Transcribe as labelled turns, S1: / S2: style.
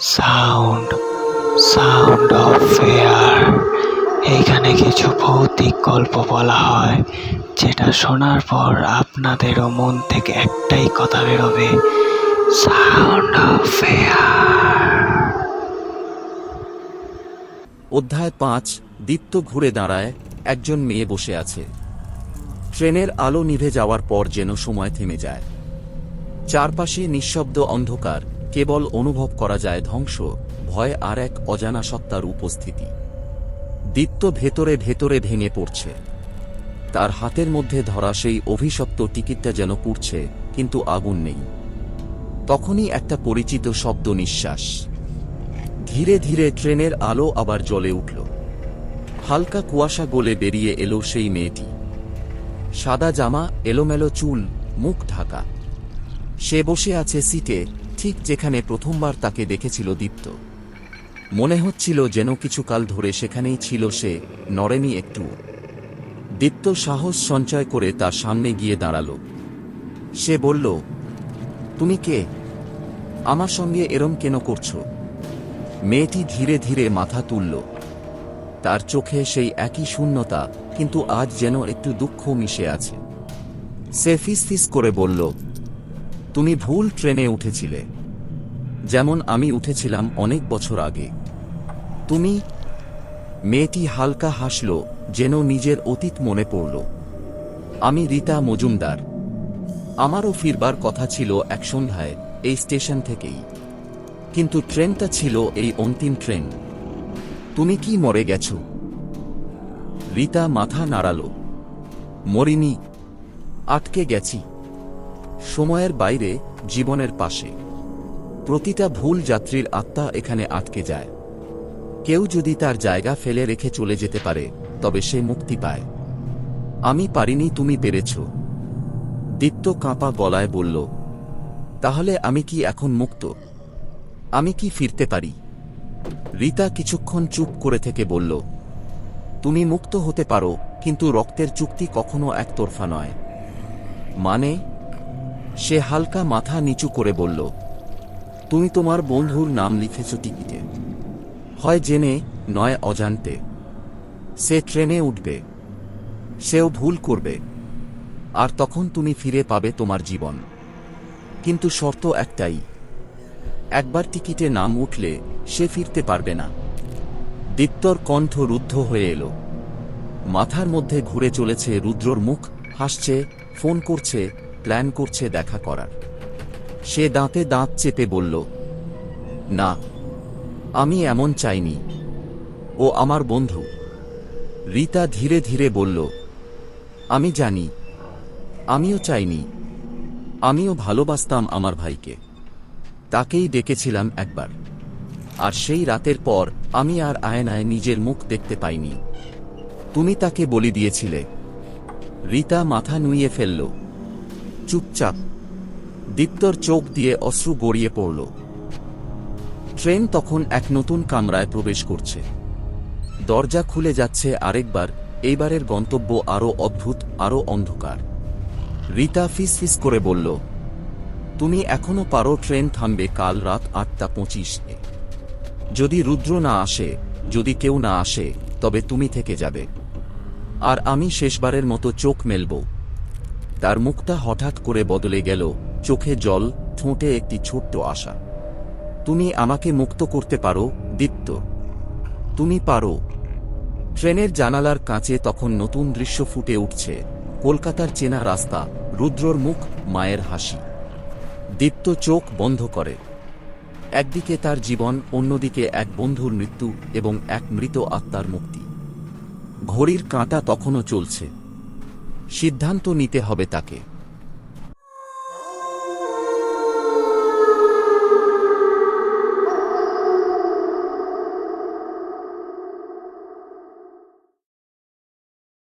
S1: Sound sound of fair এইখানে কিছু ভৌতিক গল্প বলা হয়, যেটা শোনার পর আপনাদেরও মন থেকে একটাই কথা বেরোবে সাউন্ড অফ ফেয়ার
S2: অধ্যায় পাঁচ, দীপ্ত ঘুরে দাঁড়ায় একজন মেয়ে বসে আছে। ট্রেনের আলো নিভে যাওয়ার পর যেন সময় থেমে যায়। চারপাশে নিঃশব্দ অন্ধকার কেবল অনুভব করা যায় ধ্বংস, ভয় আর এক অজানা সত্তার উপস্থিতি। দীপ্ত ভেতরে ভেতরে ভেঙে পড়ছে। তার হাতের মধ্যে ধরা সেই অভিশপ্ত টিকিটটা যেন পুড়ছে, কিন্তু আগুন নেই। তখনই একটা পরিচিত শব্দ নিঃশ্বাস। ধীরে ধীরে ট্রেনের আলো আবার জ্বলে উঠল। হালকা কুয়াশা গলে বেরিয়ে এলো সেই মেয়েটি। সাদা জামা, এলোমেলো চুল, মুখ ঢাকা। সে বসে আছে সিটে ঠিক যেখানে প্রথমবার তাকে দেখেছিল দীপ্ত। মনে হচ্ছিল যেন কিছুকাল ধরে সেখানেই ছিল সে নড়েনি একটু। দীপ্ত সাহস সঞ্চয় করে তার সামনে গিয়ে দাঁড়াল। সে বলল, তুমি কে? আমার সঙ্গে এরম কেন করছ? মেয়েটি ধীরে ধীরে মাথা তুলল। তার চোখে সেই একই শূন্যতা, কিন্তু আজ যেন একটু দুঃখ মিশে আছে। সে ফিস করে বলল তুমি ভুল ট্রেনে উঠেছিলে। যেমন আমি উঠেছিলাম অনেক বছর আগে। তুমি মেয়েটি হালকা হাসল, যেন নিজের অতীত মনে পড়ল। আমি রীতা মজুমদার। আমারও ফিরবার কথা ছিল এক সন্ধ্যায় এই স্টেশন থেকেই। কিন্তু ট্রেনটা ছিল এই অন্তিম ট্রেন। তুমি কি মরে গেছ? রীতা মাথা নাড়াল। মরিনি, আটকে গেছি। সময়ের বাইরে, জীবনের পাশে। প্রতিটা ভুল যাত্রীর আত্মা এখানে আটকে যায়। কেউ যদি তার জায়গা ফেলে রেখে চলে যেতে পারে, তবে সে মুক্তি পায়। আমি পারিনি, তুমি পেরেছ। দীপ্ত কাঁপা গলায় বলল, তাহলে আমি কি এখন মুক্ত? আমি কি ফিরতে পারি? রীতা কিছুক্ষণ চুপ করে থেকে বলল, তুমি মুক্ত হতে পারো, কিন্তু রক্তের চুক্তি কখনো একতরফা নয়। মানে? সে হালকা মাথা নিচু করে বলল, তুমি তোমার বন্ধুর নাম লিখেছ টিকিটে। হয় জেনে, নয় অজান্তে। সে ট্রেনে উঠবে। সেও ভুল করবে। আর তখন তুমি ফিরে পাবে তোমার জীবন। কিন্তু শর্ত একটাই, একবার টিকিটে নাম উঠলে সে ফিরতে পারবে না। দীপ্তর কণ্ঠ রুদ্ধ হয়ে এলো। মাথার মধ্যে ঘুরে চলেছে রুদ্রর মুখ, হাসছে, ফোন করছে প্ল্যান করছে দেখা করার। সে দাঁতে দাঁত চেপে বলল, না, আমি এমন চাইনি। ও আমার বন্ধু। রিতা ধীরে ধীরে বলল, আমি জানি, আমিও চাইনি, আমিও ভালোবাসতাম আমার ভাইকে। তাকেই ডেকেছিলাম একবার। আর সেই রাতের পর আমি আর আয়নায় নিজের মুখ দেখতে পাইনি। তুমি তাকে বলি দিয়েছিলে। রিতা মাথা নুইয়ে ফেলল চুপচাপ দীপ্তর চোখ দিয়ে অশ্রু গড়িয়ে পড়ল। ট্রেন তখন এক নতুন কামরায় প্রবেশ করছে। দরজা খুলে যাচ্ছে আরেকবার, এইবারের গন্তব্য আরও অদ্ভুত, আরও অন্ধকার। রিতা ফিস ফিস করে বলল, তুমি এখনও পারো ট্রেন থামবে কাল রাত আটটা পঁচিশে। যদি রুদ্র না আসে, যদি কেউ না আসে, তবে তুমি থেকে যাবে। আর আমি শেষবারের মতো চোখ মেলব। তার মুখটা হঠাৎ করে বদলে গেল, চোখে জল, ঠোঁটে একটি ছোট্ট আশা। তুমি আমাকে মুক্ত করতে পারো, দীপ্ত। তুমি পারো। ট্রেনের জানালার কাঁচে তখন নতুন দৃশ্য ফুটে উঠছে, কলকাতার চেনা রাস্তা, রুদ্রর মুখ, মায়ের হাসি। দীপ্ত চোখ বন্ধ করে। একদিকে তার জীবন, অন্যদিকে এক বন্ধুর মৃত্যু এবং এক মৃত আত্মার মুক্তি। ঘড়ির কাঁটা তখনও চলছে। সিদ্ধান্ত নিতে হবে তাকে।